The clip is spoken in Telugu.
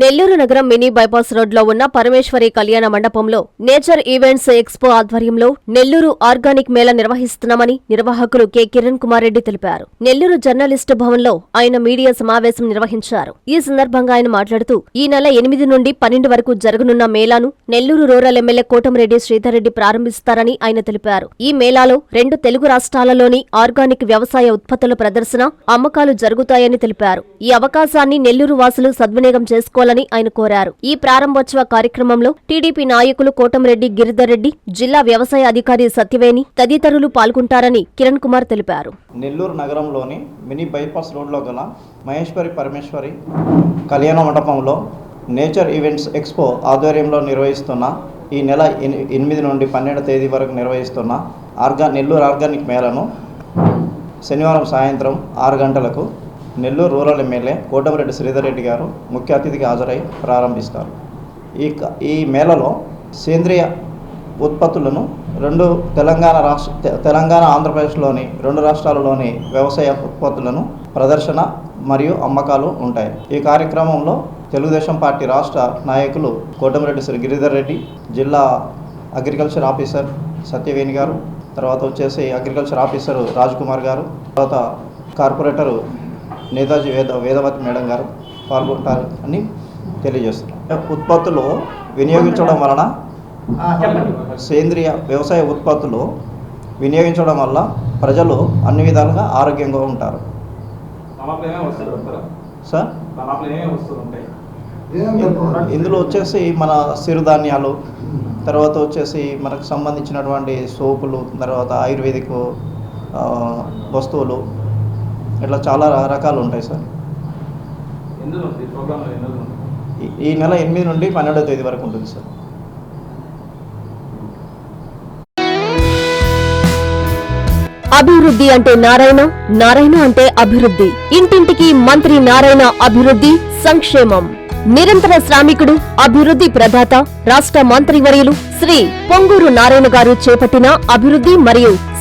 నెల్లూరు నగరం మినీ బైపాస్ రోడ్లో ఉన్న పరమేశ్వరి కళ్యాణ మండపంలో నేచర్ ఈవెంట్స్ ఎక్స్పో ఆధ్వర్యంలో నెల్లూరు ఆర్గానిక్ మేళా నిర్వహిస్తున్నామని నిర్వాహకులు కె. కిరణ్ కుమార్ రెడ్డి తెలిపారు. నెల్లూరు జర్నలిస్టు భవన్లో ఆయన మీడియా సమావేశం నిర్వహించారు. ఈ సందర్భంగా ఆయన మాట్లాడుతూ ఈ నెల ఎనిమిది నుండి పన్నెండు వరకు జరగనున్న మేళాను నెల్లూరు రూరల్ ఎమ్మెల్యే కోటంరెడ్డి శ్రీధర్రెడ్డి ప్రారంభిస్తారని ఆయన తెలిపారు. ఈ మేళాలో రెండు తెలుగు రాష్ట్రాలలోని ఆర్గానిక్ వ్యవసాయ ఉత్పత్తుల ప్రదర్శన అమ్మకాలు జరుగుతాయని తెలిపారు. ఈ అవకాశాన్ని నెల్లూరు వాసులు సద్వినియోగం చేసుకోవాలని ఆయన కోరారు. ఈ ప్రారంభోత్సవ కార్యక్రమంలో టీడీపీ నాయకులు కోటంరెడ్డి గిరిధర్ రెడ్డి జిల్లా వ్యవసాయ అధికారి సత్యవేణి తదితరులు పాల్గొంటారని కిరణ్ కుమార్ తెలిపారు. నెల్లూరు నగరంలోని మినీ బైపాస్ రోడ్లో గల మహేశ్వరి పరమేశ్వరి కళ్యాణ మండపంలో నేచర్ ఈవెంట్స్ ఎక్స్పో ఆధ్వర్యంలో నిర్వహిస్తున్న ఈ నెల ఎనిమిది నుండి పన్నెండు తేదీ వరకు నిర్వహిస్తున్న ఆర్గా నెల్లూరు ఆర్గానిక్ మేళను శనివారం సాయంత్రం ఆరు గంటలకు నెల్లూరు రూరల్ ఎమ్మెల్యే కోటమిరెడ్డి శ్రీధర్ రెడ్డి గారు ముఖ్య అతిథిగా హాజరై ప్రారంభిస్తారు. ఈ ఈ మేళలో సేంద్రియ ఉత్పత్తులను రెండు తెలంగాణ రాష్ట్ర తె- తెలంగాణ ఆంధ్రప్రదేశ్లోని రెండు రాష్ట్రాలలోని వ్యవసాయ ఉత్పత్తులను ప్రదర్శన మరియు అమ్మకాలు ఉంటాయి. ఈ కార్యక్రమంలో తెలుగుదేశం పార్టీ రాష్ట్ర నాయకులు కోటమిరెడ్డి శ్రీ గిరిధర్ రెడ్డి జిల్లా అగ్రికల్చర్ ఆఫీసర్ సత్యవేణి గారు తర్వాత వచ్చేసి అగ్రికల్చర్ ఆఫీసర్ రాజ్ కుమార్ గారు తర్వాత కార్పొరేటరు నేతాజీ వేద వేదవతి మేడం గారు పాల్గొంటారు అని తెలియజేస్తున్నాం ఉత్పత్తులు వినియోగించడం వలన సేంద్రియ వ్యవసాయ ఉత్పత్తులు వినియోగించడం వల్ల ప్రజలు అన్ని విధాలుగా ఆరోగ్యంగా ఉంటారు. సార్? ఇందులో వచ్చేసి మన సిరుధాన్యాలు తర్వాత వచ్చేసి మనకు సంబంధించినటువంటి సోపులు తర్వాత ఆయుర్వేదిక్ వస్తువులు ఇట్లా చాలా రకాలు ఉంటాయి సార్. ఈ నెల ఎనిమిది నుండి పన్నెండవ తేదీ వరకు ఉంటుంది సార్. అభివృద్ధి అంటే నారాయణ నారాయణ అంటే అభివృద్ధి. ఇంటింటికి మంత్రి నారాయణ అభివృద్ధి సంక్షేమం. నిరంతర శ్రామికుడు అభివృద్ధి ప్రదాత రాష్ట్ర మంత్రివర్యులు శ్రీ పొంగూరు నారాయణ గారు చేపట్టిన అభివృద్ధి మరియు